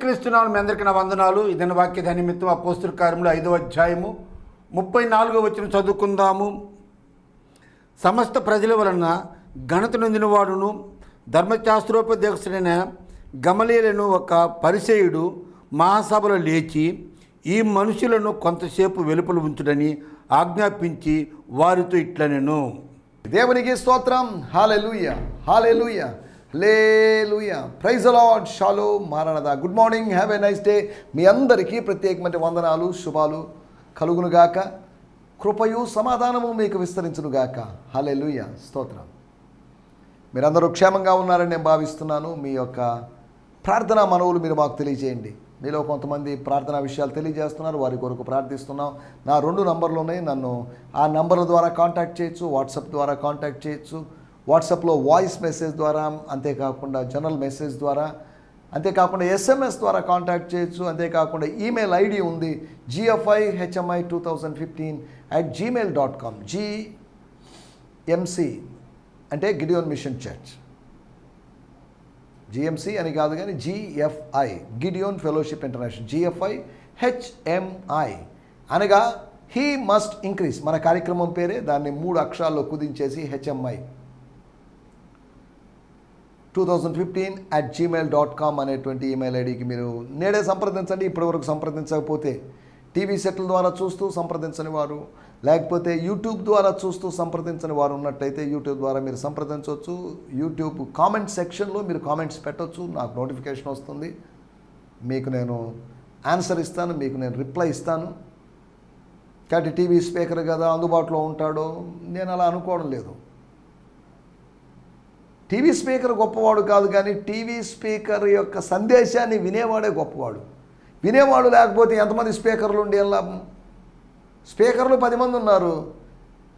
యేసుక్రీస్తునాలు మీ అందరికీ నా వందనాలు. ఇదని వాక్య నిమిత్తం అపోస్తుల కార్యంలో ఐదవ అధ్యాయము. ముప్పై నాలుగో వచ్చిన చదువుకుందాము. సమస్త ప్రజల వలన ఘనత నొందిన వాడును ధర్మశాస్త్రోపదేశుడైన గమలీలను ఒక పరిచయుడు మహాసభలో లేచి ఈ మనుషులను కొంతసేపు వెలుపల ఉంచుడని ఆజ్ఞాపించి వారితో ఇట్లనెను. దేవునికి స్తోత్రం. హాలెలుయ. హాలెలూయ. లేలుయ ప్రైజ్ అలాడ్ షాలో మారణదా good morning have a nice day మీ అందరికీ ప్రత్యేకమైన వందనాలు శుభాలు కలుగునుగాక కృపయు సమాధానము మీకు విస్తరించునుగాక లూయ స్తోత్రం. మీరందరూ క్షేమంగా ఉన్నారని నేను భావిస్తున్నాను. మీ యొక్క ప్రార్థనా మనవులు మీరు మాకు తెలియజేయండి. మీలో కొంతమంది ప్రార్థనా విషయాలు తెలియజేస్తున్నారు. వారి కొరకు ప్రార్థిస్తున్నాం. నా రెండు నంబర్లు ఉన్నాయి. నన్ను ఆ నంబర్ల ద్వారా కాంటాక్ట్ చేయొచ్చు. వాట్సాప్ ద్వారా కాంటాక్ట్ చేయొచ్చు. వాట్సాప్లో వాయిస్ మెసేజ్ ద్వారా అంతేకాకుండా జనరల్ మెసేజ్ ద్వారా అంతేకాకుండా ఎస్ఎంఎస్ ద్వారా కాంటాక్ట్ చేయొచ్చు అంతేకాకుండా ఈమెయిల్ ఐడి ఉంది GFI HMI two thousand fifteen at Gmail dot com GMC అంటే గిడియోన్ మిషన్ చర్చ్. జిఎంసి అని కాదు కానీ GFI Gideon fellowship international GFI HMI అనగా హీ మస్ట్ ఇంక్రీస్ మన కార్యక్రమం పేరే దాన్ని మూడు అక్షరాల్లో కుదించేసి HMI two thousand fifteen at Gmail dot com అనేటువంటి ఈమెయిల్ ఐడికి మీరు నేడే సంప్రదించండి ఇప్పటివరకు సంప్రదించకపోతే టీవీ సెట్ల ద్వారా చూస్తూ సంప్రదించని వారు లేకపోతే యూట్యూబ్ ద్వారా చూస్తూ సంప్రదించని వారు ఉన్నట్టయితే యూట్యూబ్ ద్వారా మీరు సంప్రదించవచ్చు. యూట్యూబ్ కామెంట్ సెక్షన్లో మీరు కామెంట్స్ పెట్టవచ్చు నాకు నోటిఫికేషన్ వస్తుంది. మీకు నేను ఆన్సర్ ఇస్తాను మీకు నేను రిప్లై ఇస్తాను. కాబట్టి టీవీ స్పీకర్ కదా అందుబాటులో ఉంటాడో నేను అలా అనుకోవడం లేదు. టీవీ స్పీకర్ గొప్పవాడు కాదు కానీ టీవీ స్పీకర్ యొక్క సందేశాన్ని వినేవాడే గొప్పవాడు. వినేవాడు లేకపోతే ఎంతమంది స్పీకర్లు ఉండి ఏం లాభం? స్పీకర్లు పది మంది ఉన్నారు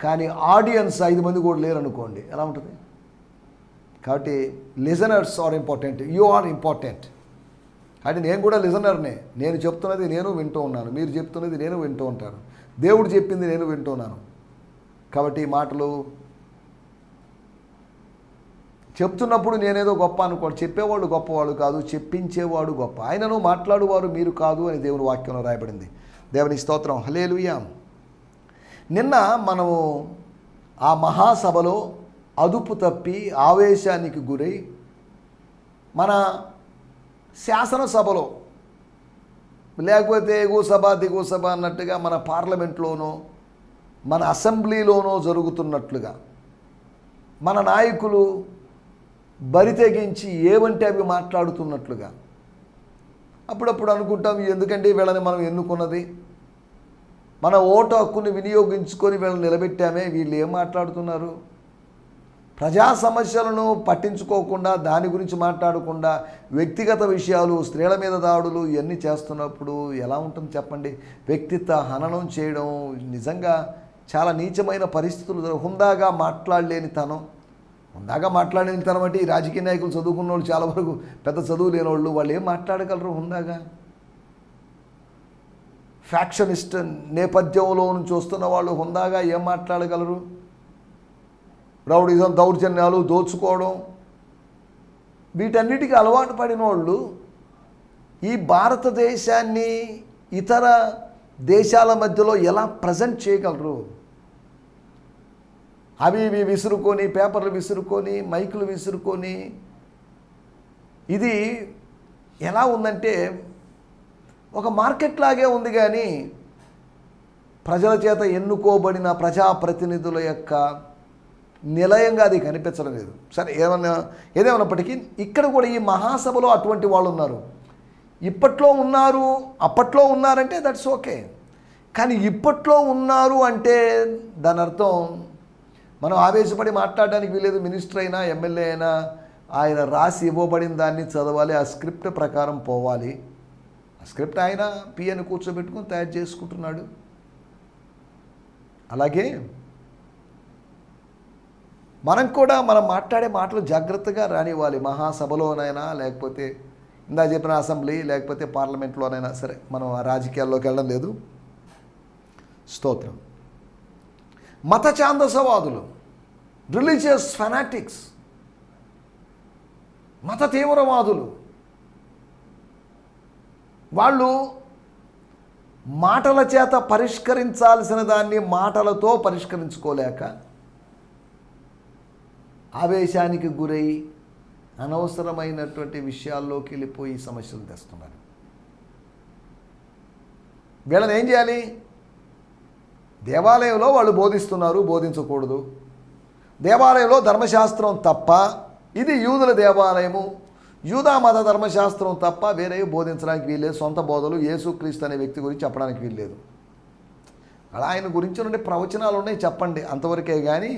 కానీ ఆడియన్స్ ఐదు మంది కూడా లేరు అనుకోండి ఎలా ఉంటుంది? కాబట్టి listeners are important. You are important. అంటే నేను కూడా లిజనర్నే. నేను చెప్తున్నది నేను వింటూ ఉన్నాను. మీరు చెప్తున్నది నేను వింటూ ఉంటాను. దేవుడు చెప్పింది నేను వింటున్నాను కాబట్టి ఈ మాటలు చెప్తున్నప్పుడు నేనేదో గొప్ప అనుకోండి చెప్పేవాడు గొప్పవాడు కాదు చెప్పించేవాడు గొప్ప. ఆయనను మాట్లాడువారు మీరు కాదు అని దేవుని వాక్యంలో రాయబడింది. దేవుని స్తోత్రం. హలేలుయా నిన్న మనము ఆ మహాసభలో అదుపు తప్పి ఆవేశానికి గురై మన శాసనసభలో లేకపోతే ఎగువ సభ దిగువ సభ అన్నట్టుగా మన పార్లమెంట్లోనో మన అసెంబ్లీలోనో జరుగుతున్నట్లుగా మన నాయకులు బరి తెగించి ఏవంటే అవి మాట్లాడుతున్నట్లుగా. అప్పుడప్పుడు అనుకుంటాం ఎందుకంటే వీళ్ళని మనం ఎన్నుకున్నది? మన ఓటు హక్కుని వినియోగించుకొని వీళ్ళని నిలబెట్టామే వీళ్ళు ఏం మాట్లాడుతున్నారు? ప్రజా సమస్యలను పట్టించుకోకుండా దాని గురించి మాట్లాడకుండా వ్యక్తిగత విషయాలు స్త్రీల మీద దాడులు ఇవన్నీ చేస్తున్నప్పుడు ఎలా ఉంటుంది చెప్పండి? వ్యక్తిత్వ హననం చేయడం నిజంగా చాలా నీచమైన పరిస్థితులు హుందాగా మాట్లాడలేని తనం హుందాగా మాట్లాడిన తన అంటే ఈ రాజకీయ నాయకులు చదువుకున్న వాళ్ళు చాలా వరకు పెద్ద చదువు లేని వాళ్ళు వాళ్ళు ఏం మాట్లాడగలరు హుందాగా ఫ్యాక్షనిస్ట్ నేపథ్యంలో నుంచి వస్తున్న వాళ్ళు హుందాగా ఏం మాట్లాడగలరు? రౌడిజం దౌర్జన్యాలు దోచుకోవడం. వీటన్నిటికీ అలవాటు పడిన వాళ్ళు ఈ భారతదేశాన్ని ఇతర దేశాల మధ్యలో ఎలా ప్రజెంట్ చేయగలరు? అవి ఇవి విసురుకొని పేపర్లు విసురుకొని మైకులు విసురుకొని. ఇది ఎలా ఉందంటే ఒక మార్కెట్ లాగే ఉంది కానీ ప్రజల చేత ఎన్నుకోబడిన ప్రజాప్రతినిధుల యొక్క నిలయంగా అది కనిపించడం లేదు. సరే ఏమన్నా ఏదేమన్నప్పటికీ ఇక్కడ కూడా ఈ మహాసభలో అటువంటి వాళ్ళు ఉన్నారు. ఇప్పట్లో ఉన్నారు అప్పట్లో ఉన్నారంటే దట్స్ ఓకే కానీ ఇప్పట్లో ఉన్నారు అంటే దాని అర్థం మనం ఆవేశపడి మాట్లాడడానికి వీలేదు మినిస్టర్ అయినా ఎమ్మెల్యే అయినా ఆయన రాసి ఇవ్వబడిన దాన్ని చదవాలి ఆ స్క్రిప్ట్ ప్రకారం పోవాలి. ఆ స్క్రిప్ట్ ఆయన పిఎని కూర్చోబెట్టుకుని తయారు చేసుకుంటున్నాడు. అలాగే మనం కూడా మనం మాట్లాడే మాటలు జాగ్రత్తగా రానివ్వాలి. మహాసభలోనైనా లేకపోతే ఇందా చెప్పిన అసెంబ్లీ లేకపోతే పార్లమెంట్లోనైనా సరే మనం ఆ రాజకీయాల్లోకి వెళ్ళడం లేదు. స్తోత్రం. మత ఛాందసవాదులు రిలీజియస్ ఫెనాటిక్స్ మత తీవ్రవాదులు. వాళ్ళు మాటల చేత పరిష్కరించాల్సిన దాన్ని మాటలతో పరిష్కరించుకోలేక ఆవేశానికి గురై అనవసరమైనటువంటి విషయాల్లోకి వెళ్ళిపోయి సమస్యలు తెస్తున్నారు. వీళ్ళని ఏం చేయాలి? దేవాలయంలో వాళ్ళు బోధిస్తున్నారు బోధించకూడదు. దేవాలయంలో ధర్మశాస్త్రం తప్ప ఇది యూదుల దేవాలయము. యూదా మత ధర్మశాస్త్రం తప్ప వేరే బోధించడానికి వీల్లేదు. సొంత బోధలు యేసుక్రీస్తు అనే వ్యక్తి గురించి చెప్పడానికి వీల్లేదు. అలా ఆయన గురించి నుండి ప్రవచనాలు ఉన్నాయి చెప్పండి. అంతవరకే కానీ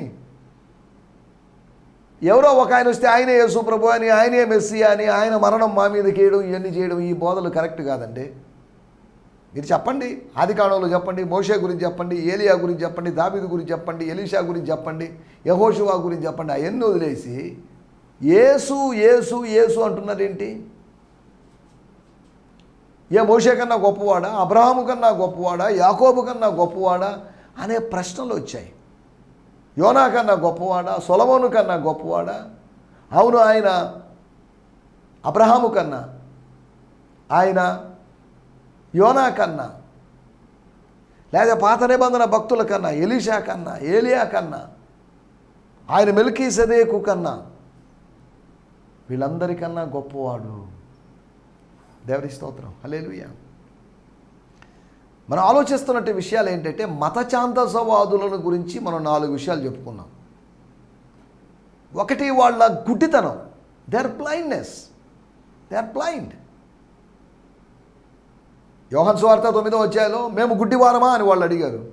ఎవరో ఒక ఆయన వస్తే ఆయనే యేసు ప్రభు అని ఆయనే మెస్సి అని ఆయన మరణం మా మీద చేయడం ఇవన్నీ చేయడం ఈ బోధలు కరెక్ట్ కాదండి. మీరు చెప్పండి. ఆది కాలంలో చెప్పండి. మోషే గురించి చెప్పండి. ఏలియా గురించి చెప్పండి. దాబీదు గురించి చెప్పండి. ఎలీషా గురించి చెప్పండి. యహోషువా గురించి చెప్పండి. అవన్నీ వదిలేసి ఏసు ఏసు ఏసు అంటున్నారేంటి? ఏ మోషే కన్నా గొప్పవాడా? అబ్రహాము కన్నా గొప్పవాడా? యాకోబు కన్నా గొప్పవాడా? అనే ప్రశ్నలు వచ్చాయి. యోనా కన్నా గొప్పవాడా? సొలమోను కన్నా గొప్పవాడా? అవును ఆయన అబ్రహాము కన్నా. ఆయన యోనా కన్నా లేదా పాత నిబంధన భక్తుల కన్నా ఎలీషా కన్నా ఏలియా కన్నా ఆయన మెలికి సదేకు కన్నా వీళ్ళందరికన్నా గొప్పవాడు దేవుడి స్తోత్రం. హల్లెలూయా. మనం ఆలోచిస్తున్నట్టు విషయాలు ఏంటంటే మతచాంతసవాదులను గురించి మనం నాలుగు విషయాలు చెప్పుకున్నాం. ఒకటి వాళ్ళ గుడ్డితనం. They are blindness they are blind యోహన్ సువార్త తొమ్మిదో అధ్యాయంలో మేము గుడ్డివారమా? అని వాళ్ళు అడిగారు.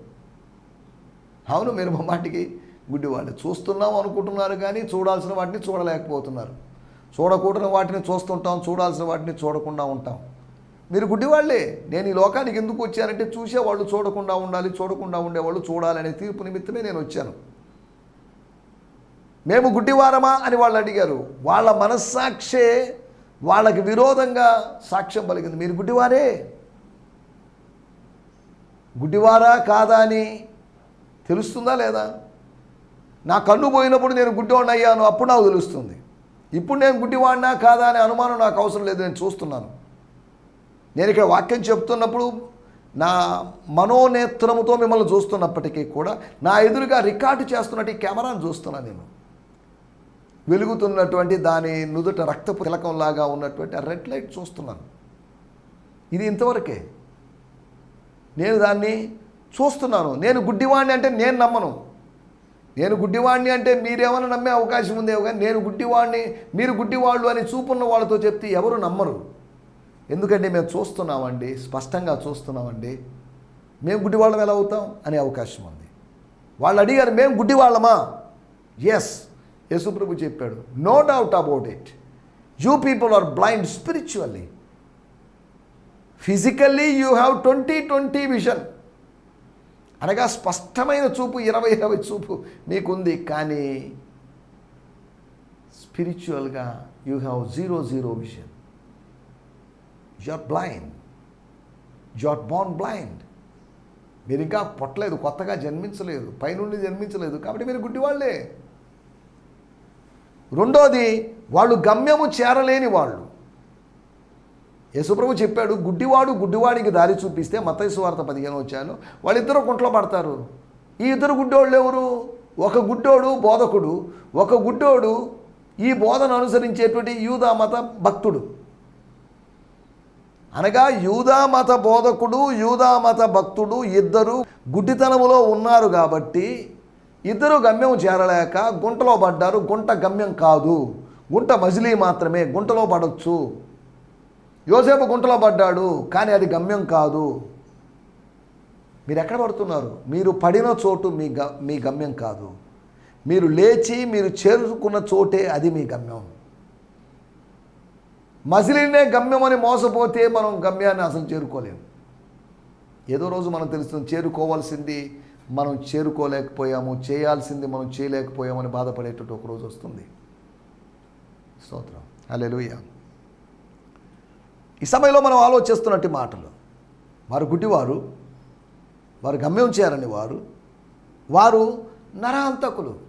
అవును మీరు మా మాటికి గుడ్డివాళ్ళు చూస్తున్నాం అనుకుంటున్నారు కానీ చూడాల్సిన వాటిని చూడలేకపోతున్నారు. చూడకూడని వాటిని చూస్తుంటాం చూడాల్సిన వాటిని చూడకుండా ఉంటాం. మీరు గుడ్డివాళ్ళే. నేను ఈ లోకానికి ఎందుకు వచ్చానంటే చూసేవాళ్ళు చూడకుండా ఉండాలి చూడకుండా ఉండేవాళ్ళు చూడాలనే తీర్పు నిమిత్తమే నేను వచ్చాను. మేము గుడ్డివారమా? అని వాళ్ళు అడిగారు. వాళ్ళ మనస్సాక్షే వాళ్ళకి విరోధంగా సాక్ష్యం పలికింది. మీరు గుడ్డివారే? గుడ్డివారా కాదా అని తెలుస్తుందా లేదా? నా కన్ను పోయినప్పుడు నేను గుడ్డివాడిని అయ్యాను అప్పుడు నాకు తెలుస్తుంది. ఇప్పుడు నేను గుడ్డివాడినా కాదా అనే అనుమానం నాకు అవసరం లేదు నేను చూస్తున్నాను. నేను ఇక్కడ వాక్యం చెప్తున్నప్పుడు నా మనోనేత్రముతో మిమ్మల్ని చూస్తున్నప్పటికీ కూడా నా ఎదురుగా రికార్డు చేస్తున్నట్టు ఈ కెమెరాను చూస్తున్నాను నేను. వెలుగుతున్నటువంటి దాని నుదుట రక్తపు తిలకంలాగా ఉన్నటువంటి ఆ రెడ్ లైట్ చూస్తున్నాను. ఇది ఇంతవరకే. నేను దాన్ని చూస్తున్నాను. నేను గుడ్డివాణ్ణి అంటే నేను నమ్మను. నేను గుడ్డివాణ్ణి అంటే మీరేమైనా నమ్మే అవకాశం ఉందేమో కానీ నేను గుడ్డివాణ్ణి మీరు గుడ్డివాళ్ళు అని చూపున్న వాళ్ళతో చెప్తే ఎవరు నమ్మరు. ఎందుకంటే మేము చూస్తున్నామండి స్పష్టంగా చూస్తున్నామండి. మేము గుడ్డివాళ్ళం ఎలా అవుతాం అనే అవకాశం ఉంది. వాళ్ళు అడిగారు మేము గుడ్డివాళ్ళమా? ఎస్ యేసుప్రభు చెప్పాడు no doubt about it you people are blind spiritually physically you have twenty twenty vision అనగా స్పష్టమైన చూపు ఇరవై ఇరవై చూపు మీకుంది. కానీ స్పిరిచువల్గా you have zero zero vision you are blind you are born blind మీరు ఇంకా పొట్టలేదు కొత్తగా జన్మించలేదు పైనుండి జన్మించలేదు. కాబట్టి మీరు గుడ్డివాళ్ళే రెండోది వాళ్ళు గమ్యము చేరలేని వాళ్ళు. యేసుప్రభు చెప్పాడు గుడ్డివాడు గుడ్డివాడికి దారి చూపిస్తే మతైసు వార్త పదిహేను వచ్చాను వాళ్ళిద్దరూ కుంట్లో పడతారు. ఈ ఇద్దరు గుడ్డోళ్ళు ఎవరు? ఒక గుడ్డోడు బోధకుడు ఒక గుడ్డోడు ఈ బోధన అనుసరించేటువంటి యూదా మత భక్తుడు. అనగా యూదా మత బోధకుడు యూదా మత భక్తుడు ఇద్దరు గుడ్డితనములో ఉన్నారు కాబట్టి ఇద్దరు గమ్యం చేరలేక గుంటలో పడ్డారు. గుంట గమ్యం కాదు. గుంట మజిలీ మాత్రమే గుంటలో పడవచ్చు యోసేపు గుంటలో పడ్డాడు కానీ అది గమ్యం కాదు. మీరు ఎక్కడ పడుతున్నారు? మీరు పడిన చోటు మీ గ మీ గమ్యం కాదు. మీరు లేచి మీరు చేరుకున్న చోటే అది మీ గమ్యం. మసిలినే గమ్యం అని మోసపోతే మనం గమ్యాన్ని అసలు చేరుకోలేము ఏదో రోజు మనం తెలుస్తుంది చేరుకోవాల్సింది మనం చేరుకోలేకపోయాము చేయాల్సింది మనం చేయలేకపోయామని బాధపడేటట్టు ఒక రోజు వస్తుంది. స్తోత్రం. అలెలుయ్యా ఈ సమయంలో మనం ఆలోచిస్తున్నట్టు మాటలు. వారు గుడ్డివారు వారు గమ్యం చేయాలని వారు వారు నరహంతకులు.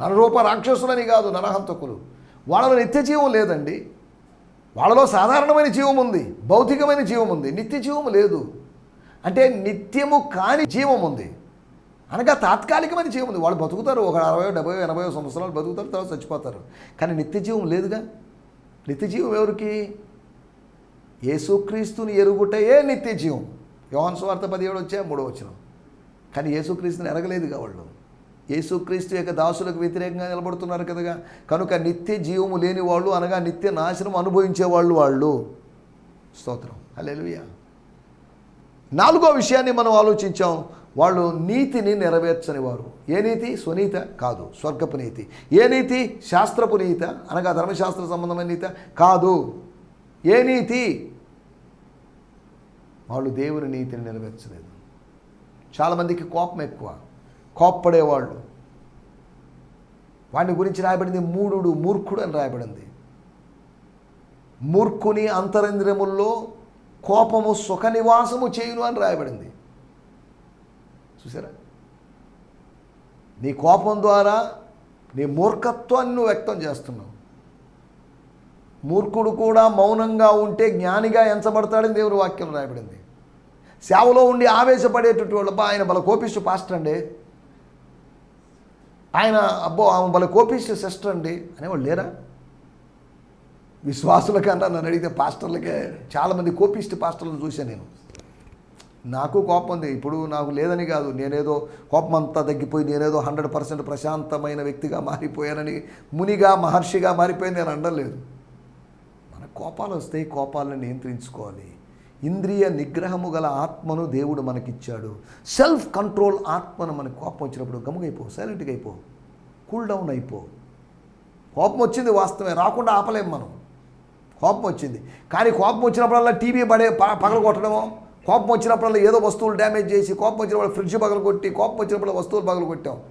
నరరూప రాక్షసులని కాదు నరహంతకులు. వాళ్ళలో నిత్య జీవం లేదండి. వాళ్ళలో సాధారణమైన జీవం ఉంది భౌతికమైన జీవం ఉంది నిత్య జీవం లేదు. అంటే నిత్యము కాని జీవం ఉంది. అనగా తాత్కాలికమైన జీవం ఉంది. వాళ్ళు బతుకుతారు ఒక అరవై డెబ్బై ఎనభై సంవత్సరాలు బతుకుతారు తర్వాత చచ్చిపోతారు. కానీ నిత్య జీవం లేదుగా? నిత్యజీవం ఎవరికి? యేసుక్రీస్తుని ఎరుగుటయే నిత్య జీవం స్వార్థ పదిహేడు వచ్చే మూడో వచ్చిన కానీ యేసుక్రీస్తుని ఎరగలేదుగా వాళ్ళు. యేసుక్రీస్తు యొక్క దాసులకు వ్యతిరేకంగా నిలబడుతున్నారు కదగా. కనుక నిత్య జీవము లేని వాళ్ళు అనగా నిత్య నాశనం అనుభవించే వాళ్ళు వాళ్ళు. స్తోత్రం. అలెలుయ నాలుగో విషయాన్ని మనం ఆలోచించాం. వాళ్ళు నీతిని నెరవేర్చని వారు. ఏ నీతి? స్వనీత కాదు స్వర్గపు నీతి. ఏ నీతి? శాస్త్రపు నీత. అనగా ధర్మశాస్త్ర సంబంధమైన నీత? కాదు. ఏ నీతి? వాళ్ళు దేవుని నీతిని నెరవేర్చలేదు. చాలామందికి కోపం ఎక్కువ. కోప్పడేవాళ్ళు. వాడిని గురించి రాయబడింది మూఢుడు మూర్ఖుడు అని రాయబడింది. మూర్ఖుని అంతరంద్రముల్లో కోపము సుఖ నివాసము చేయును అని రాయబడింది. చూసారా? నీ కోపం ద్వారా నీ మూర్ఖత్వాన్ని నువ్వు వ్యక్తం చేస్తున్నావు. మూర్ఖుడు కూడా మౌనంగా ఉంటే జ్ఞానిగా ఎంచబడతాడని దేవుని వాక్యం రాయబడింది. సేవలో ఉండి ఆవేశపడేటటువంటి వాళ్ళ ఆయన బల కోపిష్టి పాస్టర్ అండి. ఆయన అబ్బో ఆమె బల కోపిష్టి సిస్టర్ అండి అనేవాళ్ళు లేరా? విశ్వాసుల కన్నా నన్ను అడిగితే పాస్టర్లకే చాలామంది కోపిష్టి పాస్టర్లను చూశాను నేను. నాకు కోపం ఉంది ఇప్పుడు నాకు లేదని కాదు. నేనేదో కోపం అంతా తగ్గిపోయి నేనేదో హండ్రెడ్ పర్సెంట్ ప్రశాంతమైన వ్యక్తిగా మారిపోయానని మునిగా మహర్షిగా మారిపోయింది నేను అనలేదు మన కోపాలు వస్తాయి కోపాలను నియంత్రించుకోవాలి. ఇంద్రియ నిగ్రహము గల ఆత్మను దేవుడు మనకిచ్చాడు. సెల్ఫ్ కంట్రోల్ ఆత్మను మనకు కోపం వచ్చినప్పుడు గమ్ముగైపో సైలెంట్గా అయిపో కూల్ డౌన్ అయిపో. కోపం వచ్చింది వాస్తవమే. రాకుండా ఆపలేం మనం. కోపం వచ్చింది. కానీ కోపం వచ్చినప్పుడల్లా టీవీ పడే ప- పగల కోపం వచ్చినప్పుడల్లా ఏదో వస్తువులు డ్యామేజ్ చేసి కోపం వచ్చినప్పుడు ఫ్రిడ్జ్ పగలు కొట్టి కోపం వచ్చినప్పుడు వస్తువులు పగలు కొట్టాం.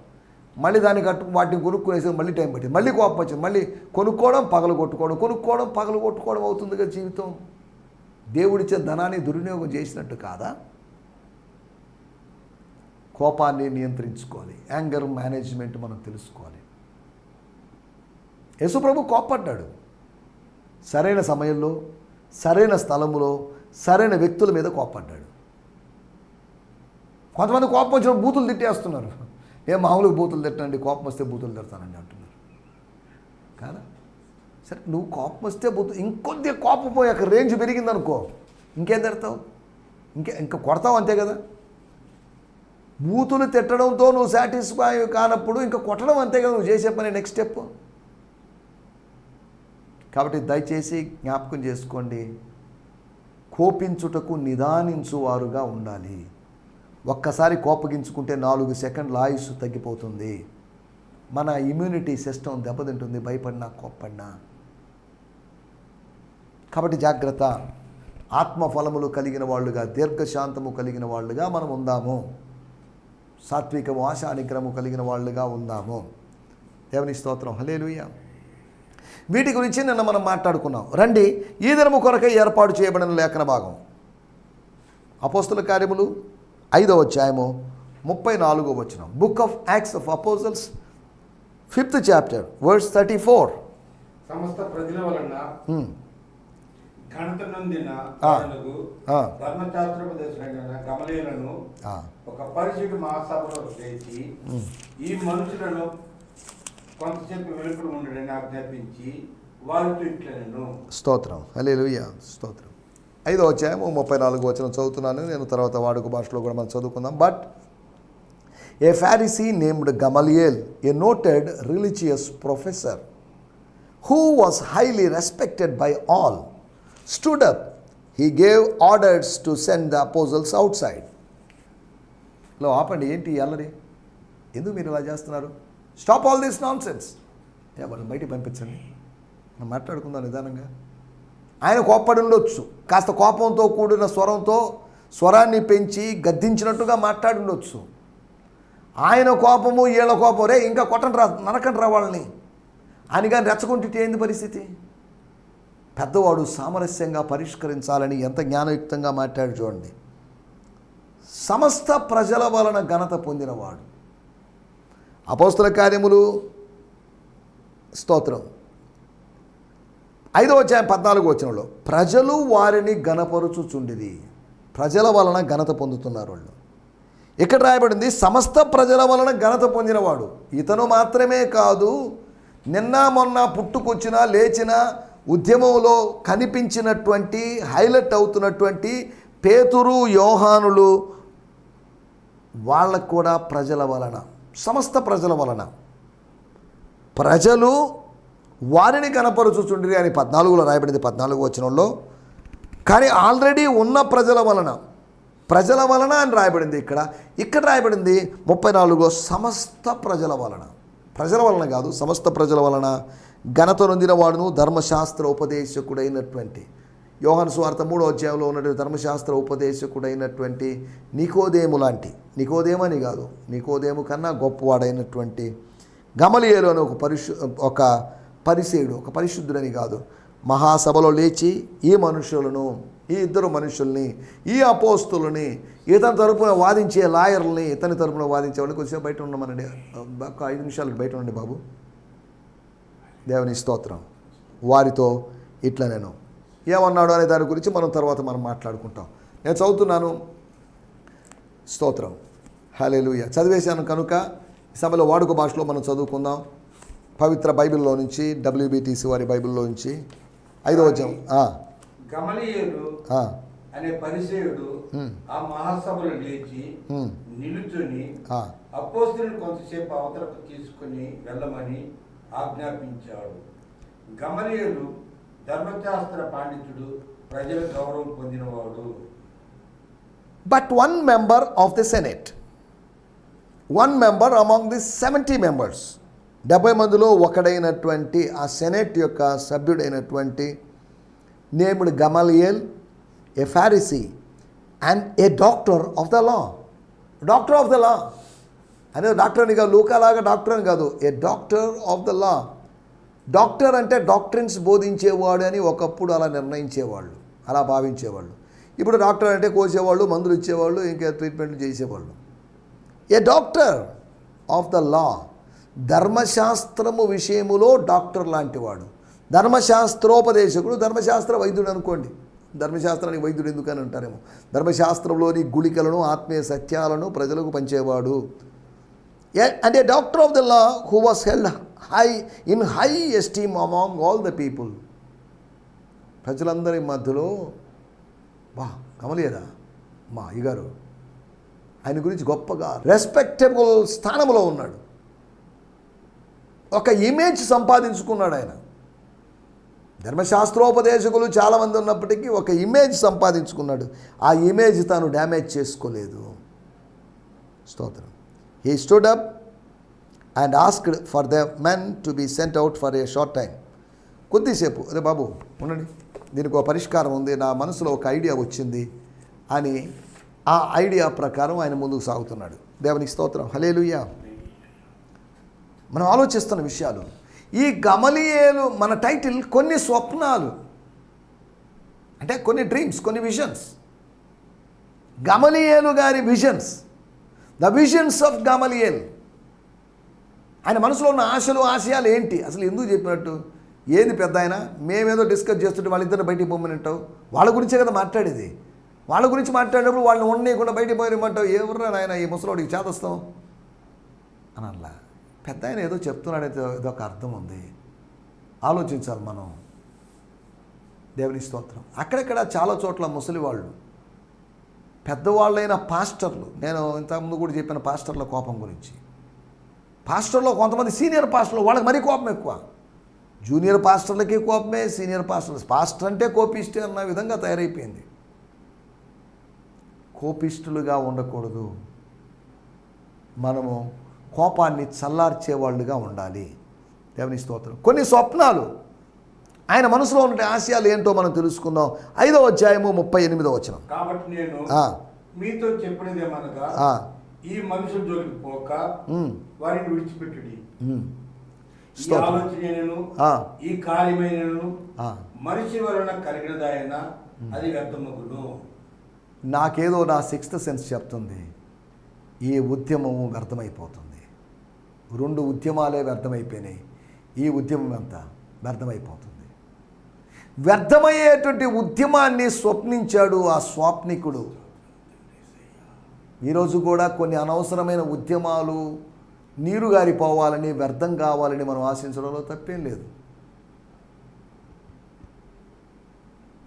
మళ్ళీ దాన్ని కట్టు వాటిని కొనుక్కునేసి మళ్ళీ టైం పట్టింది. మళ్ళీ కోపం వచ్చింది. మళ్ళీ కొనుక్కోవడం పగలు కొట్టుకోవడం. కొనుక్కోవడం పగలు కొట్టుకోవడం అవుతుంది కదా జీవితం. దేవుడిచ్చే ధనాన్ని దుర్వినియోగం చేసినట్టు కాదా? కోపాన్ని నియంత్రించుకోవాలి. యాంగర్ మేనేజ్మెంట్ మనం తెలుసుకోవాలి. యేసుప్రభు కోపడ్డాడు సరైన సమయంలో సరైన స్థలములో సరైన వ్యక్తుల మీద కోప్పడ్డాడు. కొంతమంది కోపం వచ్చిన బూతులు తిట్టేస్తున్నారు. ఏ మామూలుగా బూతులు తిట్టండి కోపం వస్తే బూతులు తిడతానండి అంటున్నారు. కాదా? సరే నువ్వు కోపం వస్తే బూతు ఇంకొద్ది కోపం పోయి అక్కడ రేంజ్ పెరిగిందనుకో ఇంకేం తిడతావు? ఇంకే ఇంకా కొడతావు అంతే కదా? బూతులు తిట్టడంతో నువ్వు సాటిస్ఫై కానప్పుడు ఇంకా కొట్టడం అంతే కదా నువ్వు చేసే పని నెక్స్ట్ స్టెప్ కాబట్టి దయచేసి జ్ఞాపకం చేసుకోండి కోపించుటకు నిదానించువారుగా ఉండాలి. ఒక్కసారి కోపగించుకుంటే నాలుగు సెకండ్ల ఆయుస్సు తగ్గిపోతుంది. మన ఇమ్యూనిటీ సిస్టమ్ దెబ్బతింటుంది. భయపడినా కోప్పడినా. కాబట్టి జాగ్రత్త. ఆత్మఫలములు కలిగిన వాళ్ళుగా దీర్ఘశాంతము కలిగిన వాళ్ళుగా మనం ఉందాము. సాత్వికము ఆశానిగ్రహము కలిగిన వాళ్ళుగా ఉందాము. దేవుని స్తోత్రం. హలేలుయ్యా వీటి గురించి నిన్న మనం మాట్లాడుకున్నాం. రండి ఈ దినము కొరకై ఏర్పాటు చేయబడిన లేఖన భాగం. అపోస్తుల కార్యములు ఐదవ అధ్యాయము ముప్పై నాలుగో వచనం. Book of acts of apostles fifth chapter words thirty four సమస్త ప్రజల వలన ఘనత నొందిన ఒక పరిశుద్ధ మహాసభలో చేసి ఈ మనుషులను కొంతసేపు వెలుపల ఉండడని ఆజ్ఞాపించి వారితో ఇట్లను స్తోత్రం. హల్లెలూయ. స్తోత్రం. ఐదో వచ్చాయము ముప్పై నాలుగు వచ్చిన చదువుతున్నాను. నేను తర్వాత వాడుక భాషలో కూడా మనం చదువుకుందాం. But a Pharisee named Gamaliel a noted religious professor who highly respected by all all, stood he gave orders to send the apostles out సైడ్లో ఆపండి. ఏంటి అల్లరి? ఎందుకు మీరు ఇలా చేస్తున్నారు? Stop all this nonsense ఏ వాళ్ళని బయటికి పంపించండి. మనం మాట్లాడుకుందాం నిదానంగా. ఆయన కోప్పడి ఉండొచ్చు. కాస్త కోపంతో కూడిన స్వరంతో స్వరాన్ని పెంచి గద్దించినట్టుగా మాట్లాడి ఉండొచ్చు. ఆయన కోపము వీళ్ళ కోపం రే ఇంకా కొట్టండి రా నరకండి రా వాళ్ళని. అని కానీ రెచ్చగొంటే ఏంది పరిస్థితి? పెద్దవాడు సామరస్యంగా పరిష్కరించాలని ఎంత జ్ఞానయుక్తంగా మాట్లాడు చూడండి. సమస్త ప్రజల వలన ఘనత పొందినవాడు. అపోస్తుల కార్యములు. స్తోత్రం. ఐదవ అధ్యాయం పద్నాలుగు వచనంలో ప్రజలు వారిని గణపరుచుచుండిది ప్రజల వలన ఘనత పొందుతున్నారు వాళ్ళు. ఇక్కడ రాయబడింది సమస్త ప్రజల వలన ఘనత పొందినవాడు. ఇతను మాత్రమే కాదు నిన్న మొన్న పుట్టుకొచ్చిన లేచిన ఉద్యమంలో కనిపించినటువంటి హైలైట్ అవుతున్నటువంటి పేతురు యోహానులు వాళ్ళకు కూడా ప్రజల వలన. సమస్త ప్రజల వలన. ప్రజలు వారిని కనపరుచుచుండ్రి అని పద్నాలుగులో రాయబడింది పద్నాలుగు వచనంలో. కానీ ఆల్రెడీ ఉన్న ప్రజల వలన ప్రజల వలన అని రాయబడింది ఇక్కడ. ఇక్కడ రాయబడింది ముప్పై నాలుగులో సమస్త ప్రజల వలన. ప్రజల వలన కాదు సమస్త ప్రజల వలన ఘనత నొందిన వాడును ధర్మశాస్త్ర ఉపదేశకుడైనటువంటి యోహాను స్వార్థ మూడో అధ్యాయంలో ఉన్నటువంటి ధర్మశాస్త్ర ఉపదేశకుడైనటువంటి నికోదేము లాంటి నికోదేమని కాదు నికోదేము కన్నా గొప్పవాడైనటువంటి గమలియేలు అని ఒక పరిశు ఒక పరిసేయుడు ఒక పరిశుద్ధుడని కాదు. మహాసభలో లేచి ఈ మనుషులను ఈ ఇద్దరు మనుషుల్ని ఈ అపోస్తులని ఇతని తరపున వాదించే లాయర్లని ఇతని తరపున వాదించే వాళ్ళు కొంచెం బయట ఉండమనండి ఒక ఐదు నిమిషాలు బయట ఉండండి బాబు. దేవుని స్తోత్రం. వారితో ఇట్లా నేను ఏమన్నాడు అనే దాని గురించి మనం తర్వాత మనం మాట్లాడుకుంటాం. నేను చదువుతున్నాను. స్తోత్రం. హలేలుయ చదివేశాను కనుక ఈ సమయంలో వాడుక భాషలో మనం చదువుకుందాం. పవిత్ర బైబిల్లో నుంచి డబ్ల్యూబిటీసీ వారి బైబిల్లో నుంచి. ఐదో వచ్చాం గమలీయులు అనే పరిచయుడు. ఆ మహాసభలో లేచి. నిలుచుని అపోస్తులను కొంతసేపు అవతలకు తీసుకుని వెళ్ళమని ఆజ్ఞాపించాడు. గమలీయులు ధర్మశాస్త్ర పాండితుడు ప్రజల గౌరవం పొందినవాడు. But one member of the senate one member among the seventy members డెబ్బై మందిలో ఒకడైనటువంటి ఆ సెనెట్ యొక్క సభ్యుడైనటువంటి నేముడు Gamaliel a Pharisee and a doctor of the law doctor of the law అనేది డాక్టర్ అని కాదు లూకాలాగా డాక్టర్ అని కాదు a doctor of the law doctor అంటే డాక్టరిన్స్ బోధించేవాడు అని ఒకప్పుడు అలా నిర్ణయించేవాళ్ళు అలా భావించేవాళ్ళు. ఇప్పుడు డాక్టర్ అంటే కోసేవాళ్ళు మందులు ఇచ్చేవాళ్ళు ఇంకా ట్రీట్మెంట్లు చేసేవాళ్ళు. A doctor of the law ధర్మశాస్త్రము విషయములో డాక్టర్ లాంటివాడు. ధర్మశాస్త్రోపదేశకుడు ధర్మశాస్త్ర వైద్యుడు అనుకోండి. ధర్మశాస్త్రానికి వైద్యుడు ఎందుకని అంటారేమో? ధర్మశాస్త్రంలోని గుళికలను ఆత్మీయ సత్యాలను ప్రజలకు పంచేవాడు. And a doctor of the law who was held high in high esteem among all the people ప్రజలందరి మధ్యలో వా కమలేరా మా అయ్యగారు ఆయన గురించి గొప్పగా రెస్పెక్టబుల్ స్థానంలో ఉన్నాడు. ఒక ఇమేజ్ సంపాదించుకున్నాడు ఆయన. ధర్మశాస్త్రోపదేశకులు చాలామంది ఉన్నప్పటికీ ఒక ఇమేజ్ సంపాదించుకున్నాడు. ఆ ఇమేజ్ తాను డ్యామేజ్ చేసుకోలేదు. స్తోత్రం. He stood up and asked for the men to be sent out for a short time కొద్దిసేపు అరే బాబు ఉండండి. దీనికి ఒక పరిష్కారం ఉంది. నా మనసులో ఒక ఐడియా వచ్చింది అని ఆ ఐడియా ప్రకారం ఆయన ముందుకు సాగుతున్నాడు. దేవునికి స్తోత్రం. హలేలుయ్యా మనం ఆలోచిస్తున్న విషయాలు. ఈ గమలియేలు మన టైటిల్ కొన్ని స్వప్నాలు. అంటే కొన్ని డ్రీమ్స్ కొన్ని విజన్స్. గమలియేలు గారి visions. The visions of Gamaliel ఆయన మనసులో ఉన్న ఆశలు ఆశయాలు ఏంటి? అసలు ఎందుకు చెప్పినట్టు? ఏది పెద్ద ఆయన? మేమేదో డిస్కస్ చేస్తుంటే వాళ్ళిద్దరు బయటికి పొమ్మనంటావు? వాళ్ళ గురించే కదా మాట్లాడేది. వాళ్ళ గురించి మాట్లాడేటప్పుడు వాళ్ళని ఉండకుండా బయటికి పోయినమంటావు? ఎవరు నాయన ఈ ముసలోడికి చేదస్తాం అని అనలా పెద్ద ఆయన ఏదో చెప్తున్నాడైతే ఏదో ఒక అర్థం ఉంది. ఆలోచించాలి మనం. దేవుని స్తోత్రం. అక్కడక్కడ చాలా చోట్ల ముసలి వాళ్ళు పెద్దవాళ్ళైన పాస్టర్లు నేను ఇంతకుముందు కూడా చెప్పిన పాస్టర్ల కోపం గురించి. పాస్టర్లో కొంతమంది సీనియర్ పాస్టర్లు వాళ్ళకి మరీ కోపం ఎక్కువ. జూనియర్ పాస్టర్లకి కోపమే సీనియర్ పాస్టర్లు. పాస్టర్ అంటే కోపిస్తే అన్న విధంగా తయారైపోయింది. కోపిష్టులుగా ఉండకూడదు. మనము కోపాన్ని చల్లార్చే వాళ్ళుగా ఉండాలి. దేవుని స్తోత్రం. కొన్ని స్వప్నాలు ఆయన మనసులో ఉన్న ఆశయాలు ఏంటో మనం తెలుసుకుందాం. ఐదవ అధ్యాయము ముప్పై ఎనిమిదో వచనం. కాబట్టి నేను మీతో చెప్పినదేమనగా ఆ, ఈ మనుషుల జోలికి పోక వారిని విడిచిపెట్టుడి. ఈ ఆలోచనను ఈ కార్యమైనను. మనిషి వలన కలిగినదాయన అది వ్యర్థమగును. నాకేదో నా సిక్స్త్ సెన్స్ చెప్తుంది. ఈ ఉద్యమము వ్యర్థమైపోతుంది. రెండు ఉద్యమాలే వ్యర్థమైపోయినాయి. ఈ ఉద్యమం అంతా వ్యర్థమైపోతుంది. వ్యర్థమయ్యేటువంటి ఉద్యమాన్ని స్వప్నించాడు ఆ స్వాప్నికుడు. ఈరోజు కూడా కొన్ని అనవసరమైన ఉద్యమాలు నీరు గారిపోవాలని వ్యర్థం కావాలని మనం ఆశించడంలో తప్పేం లేదు.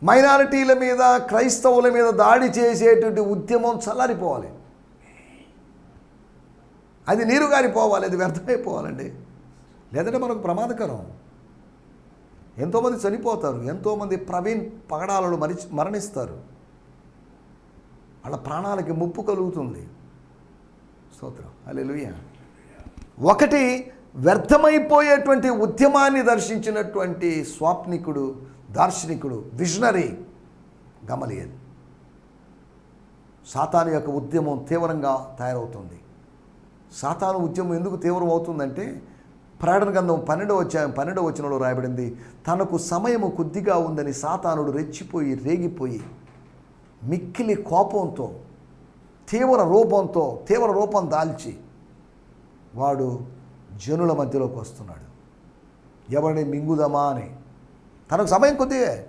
మైనారిటీల మీద క్రైస్తవుల మీద దాడి చేసేటువంటి ఉద్యమం చల్లారిపోవాలి. అది నీరు గారిపోవాలి అది వ్యర్థమైపోవాలండి. లేదంటే మనకు ప్రమాదకరం. ఎంతోమంది చనిపోతారు ఎంతోమంది ప్రవీణ్ పగడాలలో మరి మరణిస్తారు. వాళ్ళ ప్రాణాలకి ముప్పు కలుగుతుంది. స్తోత్రం. అలెలుయ ఒకటి వ్యర్థమైపోయేటువంటి ఉద్యమాన్ని దర్శించినటువంటి స్వాప్నికుడు దార్శనికుడు విజనరీ గమలియల్ సాతాను యొక్క ఉద్యమం తీవ్రంగా తయారవుతుంది. సాతాను ఉద్యమం ఎందుకు తీవ్రం అవుతుందంటే ప్రకటన గ్రంథం పన్నెండవ వచ్చాయం పన్నెండవ వచనంలో రాయబడింది తనకు సమయము కొద్దిగా ఉందని సాతానుడు రెచ్చిపోయి రేగిపోయి మిక్కిలి కోపంతో తీవ్ర రూపంతో తీవ్ర రూపం దాల్చి వాడు జనుల మధ్యలోకి వస్తున్నాడు. ఎవరిని మింగుదమా అని. తనకు సమయం కొద్దిగా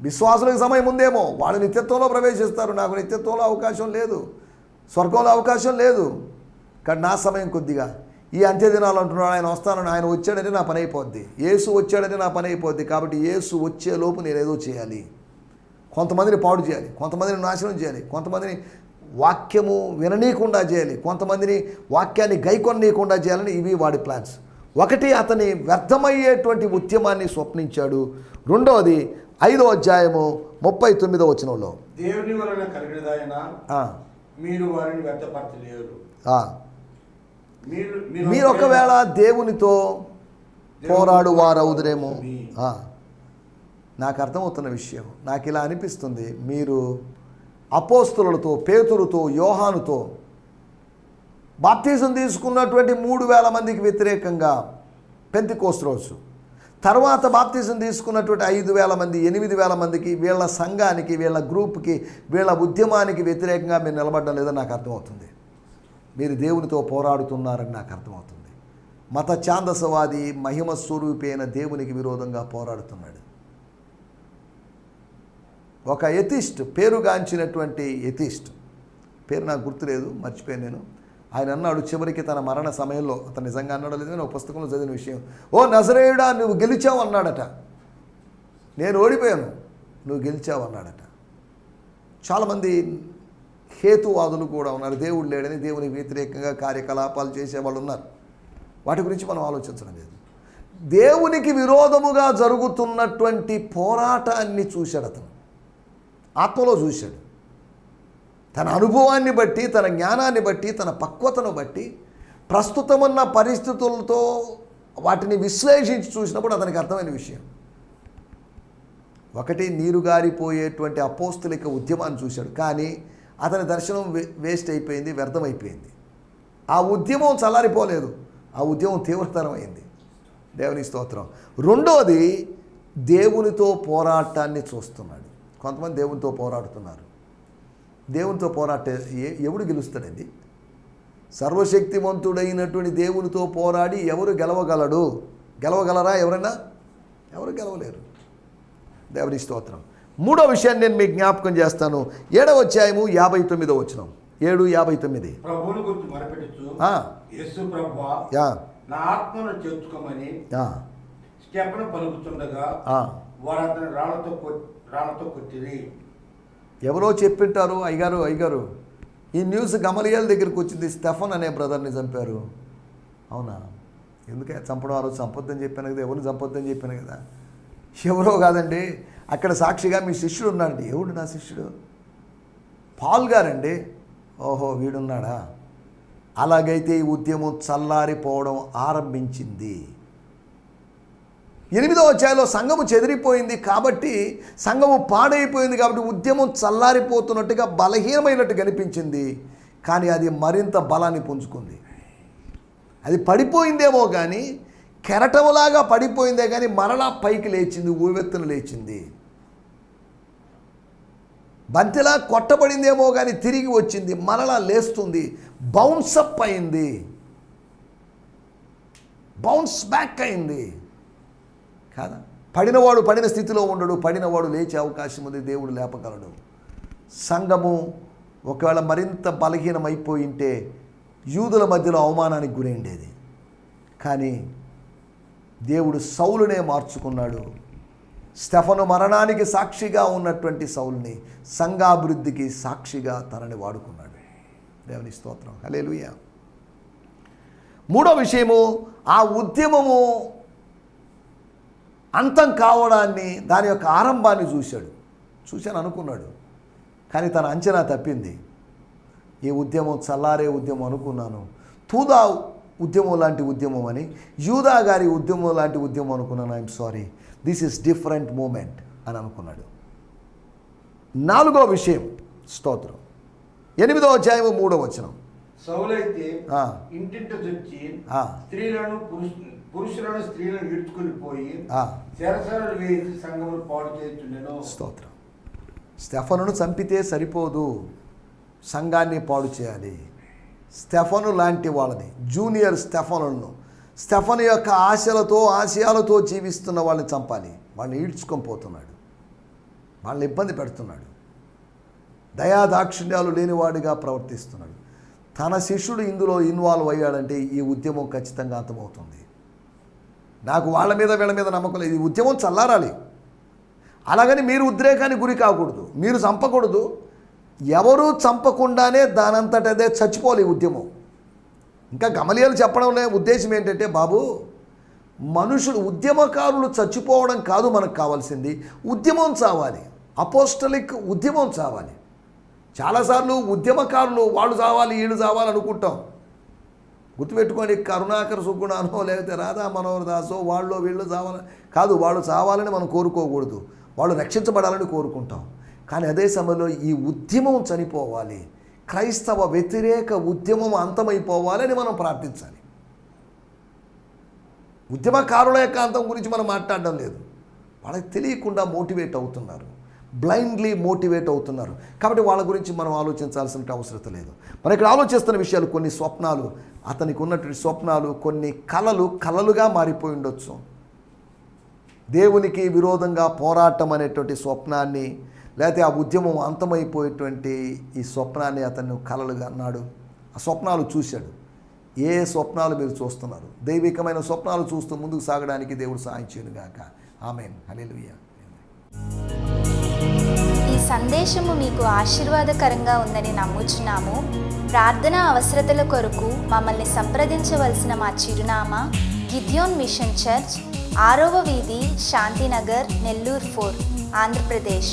విశ్వాసులకు సమయం ఉందేమో. వాళ్ళు నిత్యత్వంలో ప్రవేశిస్తారు నాకు నిత్యత్వంలో అవకాశం లేదు స్వర్గంలో అవకాశం లేదు. కానీ నా సమయం కొద్దిగా ఈ అంత్య దినాలు అంటున్నాడు ఆయన వస్తానని ఆయన వచ్చాడంటే నా పని అయిపోద్ది. యేసు వచ్చాడంటే నా పని అయిపోద్ది. కాబట్టి యేసు వచ్చే లోపు నేను ఏదో చేయాలి. కొంతమందిని పాడు చేయాలి. కొంతమందిని నాశనం చేయాలి. కొంతమందిని వాక్యము విననీయకుండా చేయాలి. కొంతమందిని వాక్యాన్ని గైకొననీయకుండా చేయాలని ఇవి వాడి ప్లాన్స్. ఒకటి అతని వ్యర్థమయ్యేటువంటి ఉద్యమాన్ని స్వప్నించాడు. రెండవది ఐదో అధ్యాయము ముప్పై తొమ్మిదో వచనంలో. దేవుని వలన కలిగినదాయన ఆ, మీరు వారిని వ్యర్థపరచలేరు. మీరు ఒకవేళ దేవునితో పోరాడు వారవుదురేమో. నాకు అర్థమవుతున్న విషయం. నాకు ఇలా అనిపిస్తుంది. మీరు అపోస్తులతో పేతురుతో యోహానుతో బాప్తీసం తీసుకున్నటువంటి మూడు వేల మందికి వ్యతిరేకంగా పెంతికోస్తు రోజు. తర్వాత బాప్తీసం తీసుకున్నటువంటి ఐదు వేల మంది ఎనిమిది వేల మందికి వీళ్ళ సంఘానికి వీళ్ళ గ్రూప్కి వీళ్ళ ఉద్యమానికి వ్యతిరేకంగా మీరు నిలబడడం లేదని నాకు అర్థమవుతుంది. మీరు దేవునితో పోరాడుతున్నారని నాకు అర్థమవుతుంది. మత ఛాందసవాది మహిమ స్వరూపైన దేవునికి విరోధంగా పోరాడుతున్నాడు. ఒక ఎథిస్ట్ పేరుగాంచినటువంటి ఎథిస్ట్ పేరు నాకు గుర్తులేదు మర్చిపోయాను నేను. ఆయన అన్నాడు చివరికి తన మరణ సమయంలో అతను నిజంగా అన్నాడో లేదు నేను ఒక పుస్తకంలో చదివిన విషయం. ఓ నజరేయుడా నువ్వు గెలిచావు అన్నాడట. నేను ఓడిపోయాను నువ్వు గెలిచావు అన్నాడట. చాలామంది హేతువాదులు కూడా ఉన్నారు. దేవుడు లేడని దేవునికి వ్యతిరేకంగా కార్యకలాపాలు చేసేవాళ్ళు ఉన్నారు. వాటి గురించి మనం ఆలోచించడం లేదు. దేవునికి విరోధముగా జరుగుతున్నటువంటి పోరాటాన్ని చూశాడు అతను. ఆత్మలో చూశాడు. తన అనుభవాన్ని బట్టి తన జ్ఞానాన్ని బట్టి తన పక్వతను బట్టి ప్రస్తుతమున్న పరిస్థితులతో వాటిని విశ్లేషించి చూసినప్పుడు అతనికి అర్థమైన విషయం. ఒకటి నీరు గారిపోయేటువంటి అపోస్తులిక ఉద్యమాన్ని చూశాడు. కానీ అతని దర్శనం వే- వేస్ట్ అయిపోయింది వ్యర్థమైపోయింది ఆ ఉద్యమం చల్లారిపోలేదు. ఆ ఉద్యమం తీవ్రతరమైంది. దేవుని స్తోత్రం. రెండోది దేవునితో పోరాటాన్ని చూస్తున్నాడు. కొంతమంది దేవునితో పోరాడుతున్నారు. దేవునితో పోరాటే ఎవడు గెలుస్తాడండి? సర్వశక్తివంతుడైనటువంటి దేవునితో పోరాడి ఎవరు గెలవగలడు? గెలవగలరా ఎవరైనా? ఎవరు గెలవలేరు. దేవుని స్తోత్రం. మూడో విషయాన్ని నేను మీకు జ్ఞాపకం చేస్తాను. ఏడవ అధ్యాయము యాభై తొమ్మిదో వచ్చినాం ఏడు యాభై తొమ్మిది. ఎవరో చెప్పింటారు అయ్యగారు అయ్యగారు ఈ న్యూస్ గమలియాల దగ్గరికి వచ్చింది స్టెఫన్ అనే బ్రదర్ని చంపారు. అవునా? ఎందుకే చంపడం ఆ రోజు చంపొద్దని చెప్పాను కదా ఎవరిని చంపొద్దని చెప్పాను కదా? ఎవరో కాదండి అక్కడ సాక్షిగా మీ శిష్యుడు ఉన్నాడండి ఎవడు నా శిష్యుడు. పాల్ గారండి. ఓహో వీడున్నాడా? అలాగైతే ఈ ఉద్యమం చల్లారిపోవడం ఆరంభించింది. ఎనిమిదో అధ్యాయంలో సంఘము చెదిరిపోయింది కాబట్టి సంఘము పాడైపోయింది కాబట్టి ఉద్యమం చల్లారిపోతున్నట్టుగా బలహీనమైనట్టు కనిపించింది. కానీ అది మరింత బలాన్ని పుంజుకుంది. అది పడిపోయిందేమో కానీ కెరటములాగా పడిపోయిందే కానీ మరలా పైకి లేచింది ఊవెత్తున లేచింది. బంతిలా కొట్టబడిందేమో కానీ తిరిగి వచ్చింది మరలా లేస్తుంది బౌన్స్ అప్ అయింది. బౌన్స్ బ్యాక్ అయింది. కాదా? పడినవాడు పడిన స్థితిలో ఉండడు పడినవాడు లేచే అవకాశం ఉంది దేవుడు లేపగలడు. సంఘము ఒకవేళ మరింత బలహీనమైపోయి ఉంటే యూదుల మధ్యలో అవమానానికి గురైండేది. కానీ దేవుడు సౌలునే మార్చుకున్నాడు. స్టెఫను మరణానికి సాక్షిగా ఉన్నటువంటి సౌల్ని సంఘాభివృద్ధికి సాక్షిగా తనని వాడుకున్నాడు. దేవుని స్తోత్రం. హల్లెలూయా. మూడో విషయము ఆ ఉద్యమము అంతం కావడాన్ని దాని యొక్క ఆరంభాన్ని చూశాడు. చూశాను అనుకున్నాడు. కానీ తన అంచనా తప్పింది. ఈ ఉద్యమం చల్లారే ఉద్యమం అనుకున్నాను. తూదా ఉద్యమం లాంటి ఉద్యమం అని యూదా గారి ఉద్యమం లాంటి ఉద్యమం అనుకున్నాను. I'm sorry this is different moment అని అనుకున్నాడు. నాలుగో విషయం స్తోత్రం. ఎనిమిదో అధ్యాయము మూడో వచనం. సౌలైతే. ఇంటింట. స్త్రీలను పురుషు- పురుషులను స్త్రీలను పోయి. చెరసరలు వేసి సంఘములు పాడు చేస్తుండెను స్తోత్రం. స్టెఫనును చంపితే సరిపోదు. సంఘాన్ని పాడు చేయాలి. స్టెఫను లాంటి వాళ్ళని జూనియర్ స్టెఫనులను స్టెఫన్ యొక్క ఆశలతో ఆశయాలతో జీవిస్తున్న వాళ్ళని చంపాలి. వాళ్ళని ఈడ్చుకొని పోతున్నాడు. వాళ్ళని ఇబ్బంది పెడుతున్నాడు. దయాదాక్షిణ్యాలు లేనివాడిగా ప్రవర్తిస్తున్నాడు. తన శిష్యుడు ఇందులో ఇన్వాల్వ్ అయ్యాడంటే ఈ ఉద్యమం ఖచ్చితంగా అంతమవుతుంది నాకు వాళ్ళ మీద వీళ్ళ మీద నమ్మకం లేదు. ఈ ఉద్యమం చల్లారాలి. అలాగని మీరు ఉద్రేకానికి గురి కాకూడదు. మీరు చంపకూడదు. ఎవరూ చంపకుండానే దానంతటదే చచ్చిపోవాలి ఈ ఉద్యమం. ఇంకా గమలియాలు చెప్పడంలో ఉద్దేశం ఏంటంటే బాబు మనుషులు ఉద్యమకారులు చచ్చిపోవడం కాదు మనకు కావాల్సింది. ఉద్యమం చావాలి. అపోస్టలిక్ ఉద్యమం చావాలి. చాలాసార్లు ఉద్యమకారులు వాళ్ళు చావాలి వీళ్ళు చావాలి అనుకుంటాం. గుర్తుపెట్టుకోండి కరుణాకర్ సుగుణానో లేకపోతే రాధా మనోహర్ దాసో వాళ్ళు వీళ్ళు చావాలి కాదు వాళ్ళు చావాలని మనం కోరుకోకూడదు. వాళ్ళు రక్షించబడాలని కోరుకుంటాం. కానీ అదే సమయంలో ఈ ఉద్యమం చనిపోవాలి. క్రైస్తవ వ్యతిరేక ఉద్యమం అంతమైపోవాలని మనం ప్రార్థించాలి. ఉద్యమకారుల యొక్క అంతం గురించి మనం మాట్లాడడం లేదు. వాళ్ళకి తెలియకుండా మోటివేట్ అవుతున్నారు. బ్లైండ్లీ మోటివేట్ అవుతున్నారు. కాబట్టి వాళ్ళ గురించి మనం ఆలోచించాల్సిన అవసరం లేదు. మనం ఇక్కడ ఆలోచిస్తున్న విషయాలు కొన్ని స్వప్నాలు. అతనికి ఉన్నటువంటి స్వప్నాలు కొన్ని కలలు కలలుగా మారిపోయి ఉండొచ్చు. దేవునికి విరోధంగా పోరాటం అనేటువంటి స్వప్నాన్ని లేకపోతే ఆ ఉద్యమం అంతమైపోయేటువంటి ఈ స్వప్నాన్ని అతను కలలుగా అన్నాడు. ఆ స్వప్నాలు చూశాడు. ఏ స్వప్నాలు మీరు చూస్తున్నారు? దైవికమైన స్వప్నాలు చూస్తూ ముందుకు సాగడానికి దేవుడు సహాయం చేయనుగాక ఆమె ఆమెన్. హల్లెలూయా. ఈ సందేశము మీకు ఆశీర్వాదకరంగా ఉందని నమ్ముచున్నాము. ప్రార్థన అవసరతల కొరకు మమ్మల్ని సంప్రదించవలసిన మా చిరునామా గిద్యోన్ మిషన్ చర్చ్ ఆరవ వీధి శాంతినగర్ నెల్లూరు ఫోర్ ఆంధ్రప్రదేశ్.